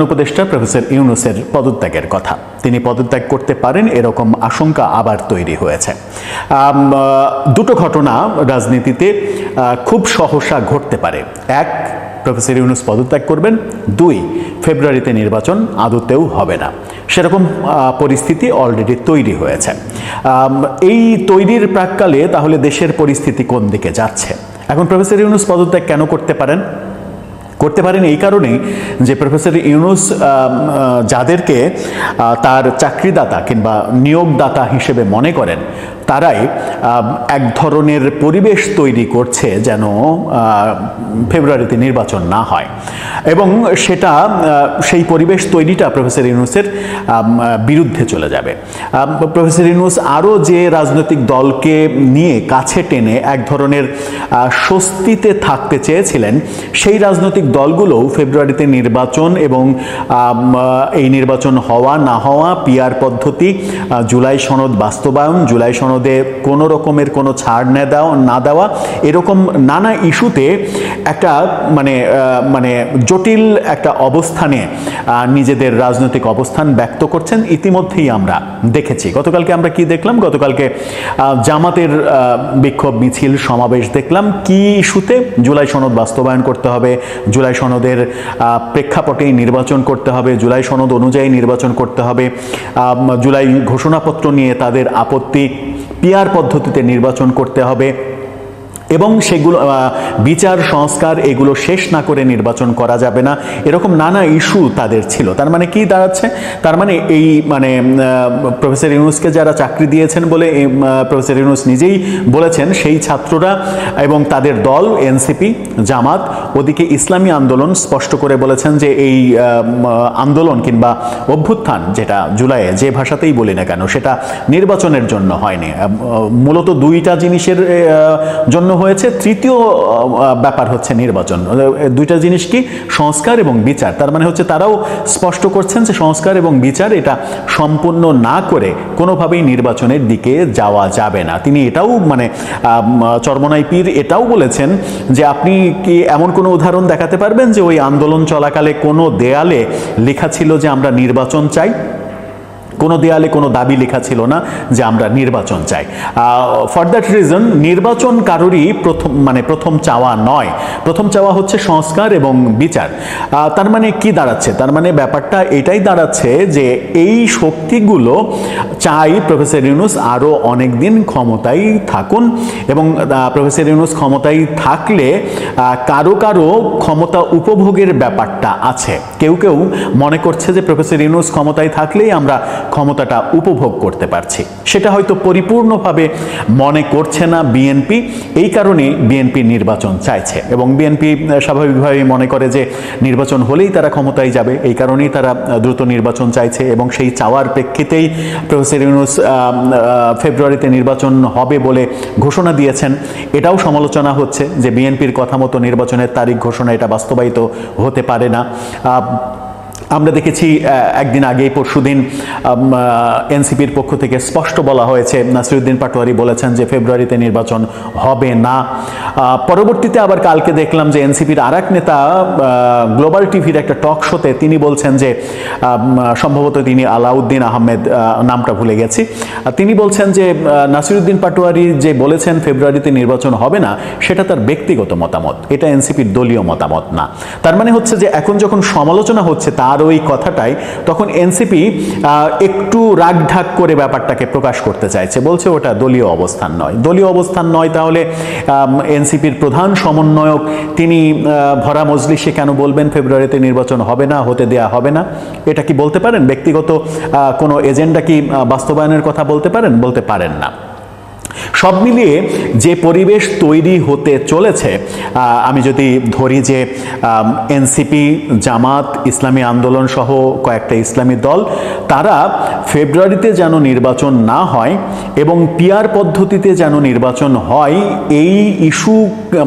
উপদেষ্টা প্রফেসর ইউনুসের পদত্যাগের কথা। তিনি পদত্যাগ করতে পারেন, এরকম আশঙ্কা আবার তৈরি হয়েছে। দুটো ঘটনা রাজনীতিতে খুব সহসা ঘটতে পারে। এক, প্রফেসর ইউনুস পদত্যাগ করবেন। দুই, ফেব্রুয়ারিতে নির্বাচন আদতেও হবে না। সেরকম পরিস্থিতি অলরেডি তৈরি হয়েছে। এই তৈরির প্রাককালে তাহলে দেশের পরিস্থিতি কোন দিকে যাচ্ছে? এখন প্রফেসর ইউনুস পদত্যাগ কেন করতে পারেন? করতে পারেন এই কারণেই যে প্রফেসর ইউনুস যাদেরকে তার চাকরিদাতা কিংবা নিয়োগদাতা হিসেবে মনে করেন তারাই এক ধরনের পরিবেশ তৈরি করছে যেন ফেব্রুয়ারিতে নির্বাচন না হয়। এবং সেটা সেই পরিবেশ তৈরিটা প্রফেসর ইউনুসের বিরুদ্ধে চলে যাবে। প্রফেসর ইউনুস আরও যে রাজনৈতিক দলকে নিয়ে কাছে টেনে এক ধরনের স্বস্তিতে থাকতে চেয়েছিলেন, সেই রাজনৈতিক দলগুলোও ফেব্রুয়ারিতে নির্বাচন এবং এই নির্বাচন হওয়া না হওয়া পিয়ার পদ্ধতি জুলাই সনদ বাস্তবায়ন, জুলাই সনদে কোনো রকমের কোনো ছাড় না দেওয়া না দেওয়া। এরকম নানা ইস্যুতে একটা মানে মানে জটিল একটা অবস্থানে নিজেদের রাজনৈতিক অবস্থান ব্যক্ত করছেন ইতিমধ্যেই আমরা দেখেছি। গতকালকে আমরা কি দেখলাম? গতকালকে জামাতের বিক্ষোভ মিছিল সমাবেশ দেখলাম। কি ইস্যুতে? জুলাই সনদ বাস্তবায়ন করতে হবে। জুলাই সনদের আহ, প্রেক্ষাপটেই নির্বাচন করতে হবে। জুলাই সনদ অনুযায়ী নির্বাচন করতে হবে। জুলাই ঘোষণাপত্র নিয়ে তাদের আপত্তি পিয়ার পদ্ধতিতে নির্বাচন করতে হবে। এবং সেগুলো বিচার, সংস্কার এগুলো শেষ না করে নির্বাচন করা যাবে না। এরকম নানা ইস্যু তাদের ছিল। তার মানে কি দাঁড়াচ্ছে? তার মানে এই মানে প্রফেসর ইউনুসকে যারা চাকরি দিয়েছেন বলে প্রফেসর ইউনুস নিজেই বলেছেন, সেই ছাত্ররা এবং তাদের দল, এনসিপি, জামাত, ওদিকে ইসলামী আন্দোলন স্পষ্ট করে বলেছেন যে এই আন্দোলন কিংবা অভ্যুত্থান যেটা জুলাইয়ে যে ভাষাতেই বলি না কেন, সেটা নির্বাচনের জন্য হয়নি। মূলত দুইটা জিনিসের জন্য হয়েছে, তৃতীয় ব্যাপার হচ্ছে নির্বাচন। দুইটা জিনিস কি? সংস্কার এবং বিচার। তার মানে হচ্ছে তারাও স্পষ্ট করছেন যে সংস্কার এবং বিচার এটা সম্পূর্ণ না করে কোনোভাবেই নির্বাচনের দিকে যাওয়া যাবে না। তিনি এটাও মানে চরমনাই পীর এটাও বলেছেন যে আপনি কি এমন কোনো উদাহরণ দেখাতে পারবেন যে ওই আন্দোলন চলাকালে কোনো দেয়ালে লেখা ছিল যে আমরা নির্বাচন চাই? কোনো দেয়ালে কোনো দাবি লেখা ছিল না যে আমরা নির্বাচন চাই। ফর দ্যাট রিজন নির্বাচন কারোরই প্রথম মানে প্রথম চাওয়া নয়। প্রথম চাওয়া হচ্ছে সংস্কার এবং বিচার। তার মানে কি দাঁড়াচ্ছে? তার মানে ব্যাপারটা এটাই দাঁড়াচ্ছে যে এই শক্তিগুলো চাই প্রফেসর ইউনুস আরও অনেক দিন ক্ষমতায় থাকুন এবং প্রফেসর ইউনুস ক্ষমতায় থাকলে কারও কারও ক্ষমতা উপভোগের ব্যাপারটা আছে। কেউ কেউ মনে করছে যে প্রফেসর ইউনুস ক্ষমতায় থাকলেই আমরা ক্ষমতাটা উপভোগ করতে পারছি। সেটা হয়তো পরিপূর্ণভাবে মনে করছে না বিএনপি এই কারণে বিএনপি নির্বাচন চাইছে এবং বিএনপি স্বাভাবিকভাবেই মনে করে যে নির্বাচন হলেই তারা ক্ষমতায় যাবে, এই কারণেই তারা দ্রুত নির্বাচন চাইছে এবং সেই চাওয়ার প্রেক্ষিতেই প্রফেসর ইউনুস ফেব্রুয়ারিতে নির্বাচন হবে বলে ঘোষণা দিয়েছেন। এটাও সমালোচনা হচ্ছে যে বিএনপির কথা মতো নির্বাচনের তারিখ ঘোষণা এটা বাস্তবায়িত হতে পারে না। আমরা দেখেছি একদিন আগেই, পরশুদিন এনসিপির পক্ষ থেকে স্পষ্ট বলা হয়েছে, নাসিরুদ্দিন পাটোয়ারি বলেছেন যে ফেব্রুয়ারিতে নির্বাচন হবে না। পরবর্তীতে আবার কালকে দেখলাম যে এনসিপির আর এক নেতা গ্লোবাল টিভির একটা টক শোতে তিনি বলছেন যে সম্ভবত তিনি আলাউদ্দিন আহমেদ নামটা ভুলে গেছি। তিনি বলছেন যে নাসিরুদ্দিন পাটোয়ারি যে বলেছেন ফেব্রুয়ারিতে নির্বাচন হবে না, সেটা তার ব্যক্তিগত মতামত। এটা এনসিপির দলীয় মতামত না। তার মানে হচ্ছে যে এখন যখন সমালোচনা হচ্ছে, তার ওই কথাটাই, তখন এনসিপি একটু রাগঢাক করে ব্যাপারটাকে প্রকাশ করতে চাইছে। বলছে ওটা দলীয় অবস্থান নয়। দলীয় অবস্থান নয় তাহলে এনসিপির প্রধান সমন্বয়ক, তিনি ভরা মজলিসে কেন বলবেন ফেব্রুয়ারিতে নির্বাচন হবে না, হতে দেয়া হবে না? এটা কি বলতে পারেন? ব্যক্তিগত কোনো এজেন্ডা কি বাস্তবায়নের কথা বলতে পারেন? বলতে পারেন না। সব মিলিয়ে যে পরিবেশ তৈরি হতে চলেছে আমি যদি ধরি যে এনসিপি, জামাত, ইসলামী আন্দোলন সহ কয়েকটা ইসলামী দল, তারা ফেব্রুয়ারিতে যেন নির্বাচন না হয় এবং পিয়ার পদ্ধতিতে যেন নির্বাচন হয়, এই ইস্যু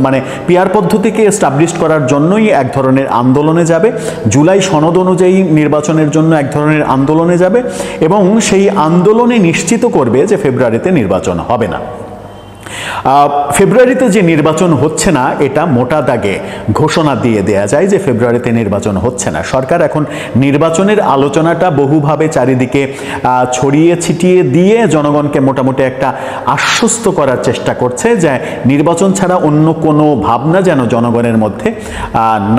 মানে পিয়ার পদ্ধতিকে এস্টাবলিশ করার জন্যই এক ধরনের আন্দোলনে যাবে, জুলাই সনদ অনুযায়ী নির্বাচনের জন্য এক ধরনের আন্দোলনে যাবে এবং সেই আন্দোলনে নিশ্চিত করবে যে ফেব্রুয়ারিতে নির্বাচন হবে না। Barcelona. ফেব্রুয়ারিতে যে নির্বাচন হচ্ছে না, এটা মোটা দাগে ঘোষণা দিয়ে দেয়া যায় যে ফেব্রুয়ারিতে নির্বাচন হচ্ছে না। সরকার এখন নির্বাচনের আলোচনাটা বহুভাবে চারিদিকে ছড়িয়ে ছিটিয়ে দিয়ে জনগণকে মোটামুটি একটা আশ্বস্ত করার চেষ্টা করছে যে নির্বাচন ছাড়া অন্য কোনো ভাবনা যেন জনগণের মধ্যে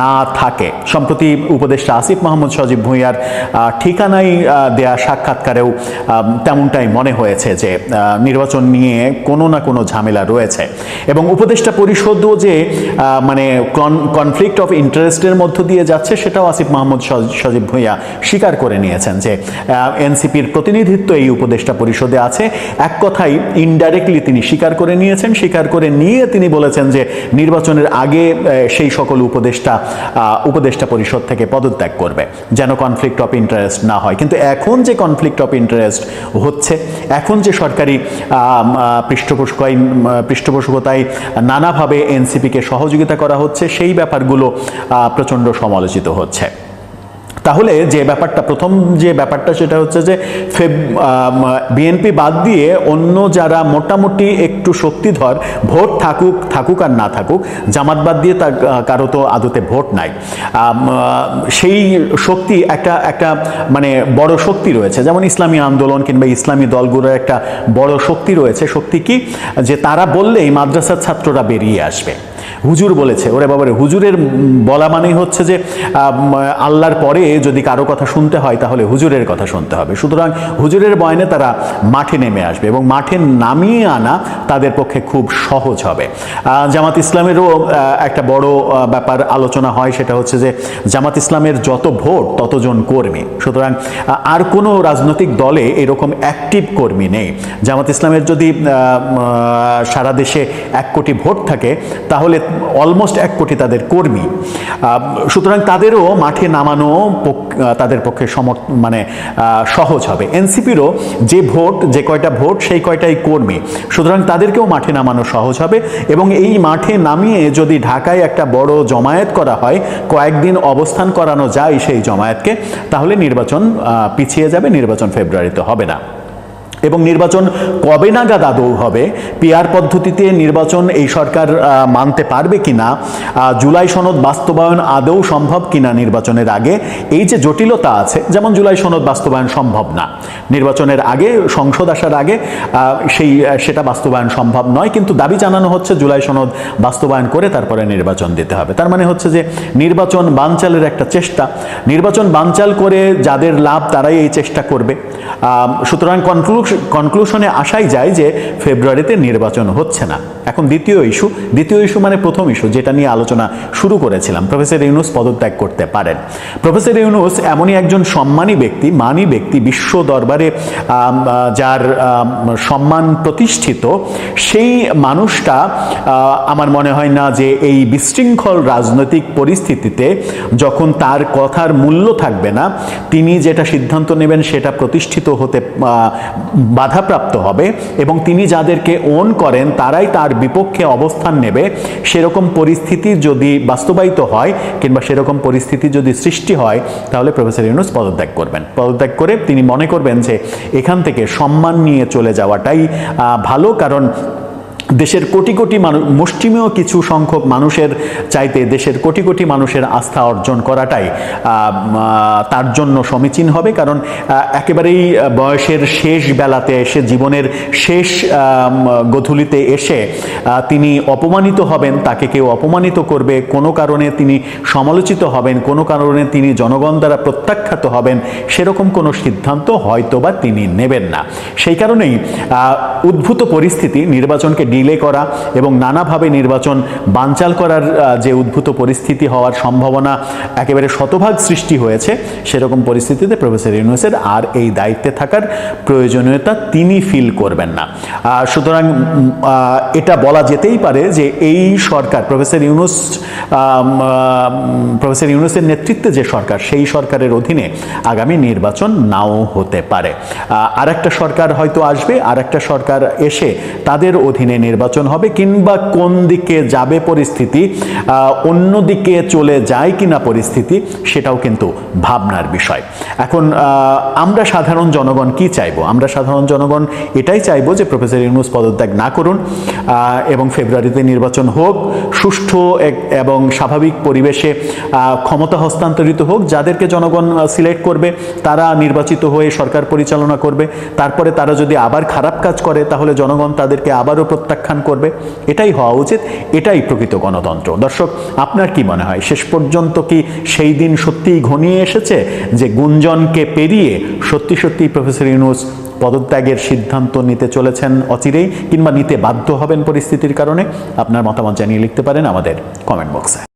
না থাকে। সম্প্রতি উপদেষ্টা আসিফ মাহমুদ সজীব ভুঁইয়ার ঠিকানায় দেয়া সাক্ষাৎকারেও তেমনটাই মনে হয়েছে যে নির্বাচন নিয়ে কোনো না কোনো ঝামেলা রয়েছে। এবং উপদেষ্টা পরিষদও যে মানে কনফ্লিক্ট অফ ইন্টারেস্টের মধ্য দিয়ে যাচ্ছে, সেটাও আসিফ মাহমুদ সজীব ভুঁইয়া স্বীকার করে নিয়েছেন যে এনসিপির প্রতিনিধিত্ব এই উপদেষ্টা পরিষদে আছে। এক কথাই ইনডাইরেক্টলি তিনি স্বীকার করে নিয়েছেন। স্বীকার করে নিয়ে তিনি বলেছেন যে, নির্বাচনের আগে সেই সকল উপদেষ্টা উপদেষ্টা পরিষদ থেকে পদত্যাগ করবে, যেন কনফ্লিক্ট অফ ইন্টারেস্ট না হয়। কিন্তু এখন যে কনফ্লিক্ট অফ ইন্টারেস্ট হচ্ছে, এখন যে সরকারি পৃষ্ঠপোষকায় পৃষ্ঠপোষকতায় নানাভাবে এনসিপিকে সহযোগিতা করা হচ্ছে সেই ব্যাপারগুলো প্রচণ্ড সমালোচিত হচ্ছে। তাহলে যে ব্যাপারটা, প্রথম যে ব্যাপারটা সেটা হচ্ছে যে ফেব বিএনপি বাদ দিয়ে অন্য যারা মোটামুটি একটু শক্তিধর, ভোট থাকুক থাকুক আর না থাকুক, জামাত বাদ দিয়ে তার কারও তো আদতে ভোট নাই। সেই শক্তি একটা একটা মানে বড় শক্তি রয়েছে। যেমন ইসলামী আন্দোলন কিংবা ইসলামী দলগুলোর একটা বড় শক্তি রয়েছে। শক্তি কি? যে তারা বললেই মাদ্রাসার ছাত্ররা বেরিয়ে আসবে। হুজুর বলেছে। ওরে বাবারে, হুজুরের বলা মানেই হচ্ছে যে আল্লাহর পরে যদি কারও কথা শুনতে হয়, তাহলে হুজুরের কথা শুনতে হবে। সুতরাং হুজুরের বয়নে তারা মাঠে নেমে আসবে এবং মাঠে নামিয়ে আনা তাদের পক্ষে খুব সহজ হবে। জামাত ইসলামেরও একটা বড় ব্যাপার আলোচনা হয়, সেটা হচ্ছে যে জামাত ইসলামের যত ভোট, ততজন কর্মী। সুতরাং আর কোনো রাজনৈতিক দলে এরকম অ্যাক্টিভ কর্মী নেই। জামাত ইসলামের যদি সারা দেশে এক কোটি ভোট থাকে, তাহলে অলমোস্ট এক কোটি তাদের কর্মী। সুতরাং তাদেরও মাঠে নামানো তাদের পক্ষে সম মানে সহজ হবে। এনসিপিরও যে ভোট, যে কয়টা ভোট, সেই কয়টাই কর্মী। সুতরাং তাদেরকেও মাঠে নামানো সহজ হবে এবং এই মাঠে নামিয়ে যদি ঢাকায় একটা বড় জমায়েত করা হয়, কয়েকদিন অবস্থান করানো যায় সেই জমায়েতকে, তাহলে নির্বাচন পিছিয়ে যাবে, নির্বাচন ফেব্রুয়ারিতে হবে না। এবং নির্বাচন কবে নাগাদ আদৌ হবে? পিয়ার পদ্ধতিতে নির্বাচন এই সরকার মানতে পারবে কিনা? আহ, জুলাই সনদ বাস্তবায়ন আদৌ সম্ভব কিনা নির্বাচনের আগে? এই যে জটিলতা আছে যেমন জুলাই সনদ বাস্তবায়ন সম্ভব না। নির্বাচনের আগে সংসদ আসার আগে সেই সেটা বাস্তবায়ন সম্ভব নয়। কিন্তু দাবি জানানো হচ্ছে জুলাই সনদ বাস্তবায়ন করে তারপরে নির্বাচন দিতে হবে। তার মানে হচ্ছে যে নির্বাচন বানচালের একটা চেষ্টা। নির্বাচন বানচাল করে যাদের লাভ তারাই এই চেষ্টা করবে। সুতরাং কনক্লুশন কনক্লুশনে আসাই যায় যে ফেব্রুয়ারিতে নির্বাচন হচ্ছে না। এখন দ্বিতীয় ইস্যু দ্বিতীয় ইস্যু মানে প্রথম ইস্যু, যেটা নিয়ে আলোচনা শুরু করেছিলাম। প্রফেসর ইউনুস পদত্যাগ করতে পারেন। প্রফেসর ইউনুস এমনই একজন সম্মানী ব্যক্তি, মানী ব্যক্তি, বিশ্ব দরবারে যার সম্মান প্রতিষ্ঠিত, সেই মানুষটা আমার মনে হয় না যে এই বিশৃঙ্খল রাজনৈতিক পরিস্থিতিতে যখন তার কথার মূল্য থাকবে না, তিনি যেটা সিদ্ধান্ত নেবেন সেটা প্রতিষ্ঠিত হতে বাধাপ্রাপ্ত হবে এবং তিনি যাদেরকে ওন করেন, তারাই তার বিপক্ষে অবস্থান নেবে। সেরকম পরিস্থিতি যদি বাস্তবায়িত হয় কিংবা সেরকম পরিস্থিতি যদি সৃষ্টি হয়, তাহলে প্রফেসর ইউনুস পদত্যাগ করবেন। পদত্যাগ করে তিনি মনে করবেন যে এখান থেকে সম্মান নিয়ে চলে যাওয়াটাই ভালো। কারণ দেশের কোটি কোটি মানুষ মুষ্টিমেয় কিছু সংখ্যক মানুষের চাইতে দেশের কোটি কোটি মানুষের আস্থা অর্জন করাটাই তার জন্য সমীচীন হবে। কারণ একেবারেই বয়সের শেষ বেলাতে এসে, জীবনের শেষ গধূলিতে এসে তিনি অপমানিত হবেন, তাকে কেউ অপমানিত করবে। কোনো কারণে তিনি সমালোচিত হবেন, কোনো কারণে তিনি জনগণ দ্বারা প্রত্যাখ্যাত হবেন, সেরকম কোনো সিদ্ধান্ত হয়তোবা তিনি নেবেন না। সেই কারণেই উদ্ভূত পরিস্থিতি নির্বাচনকে ডিলে করা এবং নানাভাবে নির্বাচন বানচাল করার যে উদ্ভূত পরিস্থিতি হওয়ার সম্ভাবনা একেবারে শতভাগ সৃষ্টি হয়েছে, সেরকম পরিস্থিতিতে প্রফেসর ইউনুসের আর এই দায়িত্বে থাকার প্রয়োজনীয়তা তিনি ফিল করবেন না। সুতরাং এটা বলা যেতেই পারে যে এই সরকার, প্রফেসর ইউনুস প্রফেসর ইউনুসের নেতৃত্বে যে সরকার, সেই সরকারের অধীনে আগামী নির্বাচন নাও হতে পারে। আর একটা সরকার হয়তো আসবে আর একটা সরকার এসে তাদের অধীনে নির্বাচন হবে কিংবা কোন দিকে যাবে পরিস্থিতি অন্যদিকে চলে যায় কিনা পরিস্থিতি, সেটাও কিন্তু ভাবনার বিষয়। এখন আমরা সাধারণ জনগণ কি চাইব? আমরা সাধারণ জনগণ এটাই চাইব যে প্রফেসর ইউনুস পদত্যাগ না করুন এবং ফেব্রুয়ারিতে নির্বাচন হোক সুষ্ঠু এবং স্বাভাবিক পরিবেশে ক্ষমতা হস্তান্তরিত হোক, যাদেরকে জনগণ সিলেক্ট করবে, তারা নির্বাচিত হয়ে সরকার পরিচালনা করবে। তারপরে তারা যদি আবার খারাপ কাজ করে, তাহলে জনগণ তাদেরকে আবারও প্রত্যাখ্যান করবে। এটাই হওয়া উচিত, এটাই প্রকৃত গণতন্ত্র। দর্শক, আপনার কি মনে হয়? শেষ পর্যন্ত কি সেই দিন সত্যিই ঘনিয়ে এসেছে? যে গুঞ্জনকে পেরিয়ে সত্যি সত্যি প্রফেসর ইউনুস পদত্যাগের সিদ্ধান্ত নিতে চলেছেন অচিরেই কিংবা নিতে বাধ্য হবেন পরিস্থিতির কারণে। আপনার মতামত জানিয়ে লিখতে পারেন আমাদের কমেন্ট বক্সে